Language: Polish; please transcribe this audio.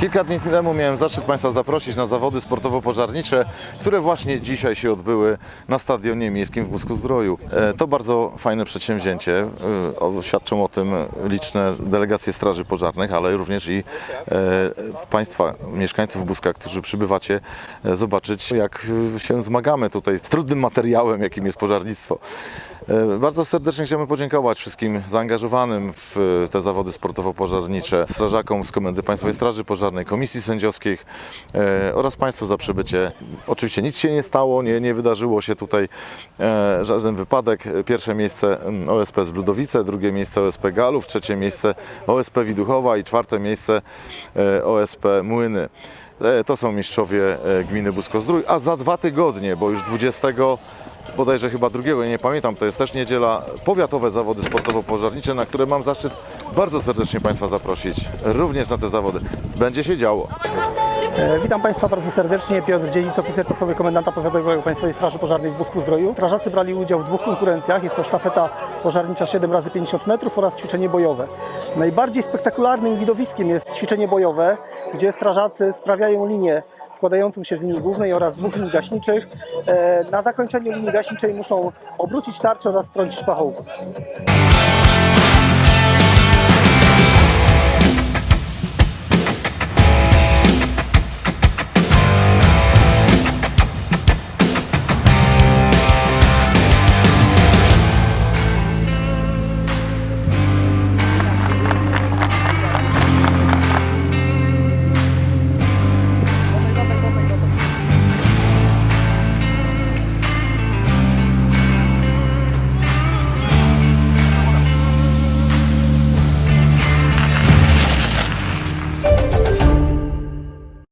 Kilka dni temu miałem zaszczyt Państwa zaprosić na zawody sportowo-pożarnicze, które właśnie dzisiaj się odbyły na Stadionie Miejskim w Busku Zdroju. E, To bardzo fajne przedsięwzięcie. E, Świadczą o tym liczne delegacje Straży Pożarnych, ale również i e, Państwa, mieszkańców Buska, którzy przybywacie zobaczyć, jak się zmagamy tutaj z trudnym materiałem, jakim jest pożarnictwo. E, Bardzo serdecznie chciałbym podziękować wszystkim zaangażowanym w e, te zawody sportowo-pożarnicze, strażakom z Komendy Państwowej Straży Pożarnej, Komisji Sędziowskich e, oraz Państwu za przybycie. Oczywiście nic się nie stało, nie, nie wydarzyło się tutaj żaden wypadek. Pierwsze miejsce mm, OSP z Bludowice, drugie miejsce OSP Galów, trzecie miejsce OSP Widuchowa i czwarte miejsce OSP Młyny. To są mistrzowie gminy Busko-Zdrój, a za dwa tygodnie, bo już 20 bodajże chyba drugiego, nie pamiętam, to jest też niedziela, powiatowe zawody sportowo-pożarnicze, na które mam zaszczyt bardzo serdecznie Państwa zaprosić, również na te zawody. Będzie się działo. E, Witam Państwa bardzo serdecznie. Piotr Dziedzic, oficer pasowy komendanta powiatowego Państwowej Straży Pożarnej w Busku Zdroju. Strażacy brali udział w dwóch konkurencjach. Jest to sztafeta pożarnicza 7 razy 50 metrów oraz ćwiczenie bojowe. Najbardziej spektakularnym widowiskiem jest ćwiczenie bojowe, gdzie strażacy sprawiają linię składającą się z linii głównej oraz dwóch linii gaśniczych. E, Na zakończeniu linii gaśniczej muszą obrócić tarczę oraz strącić pachołku.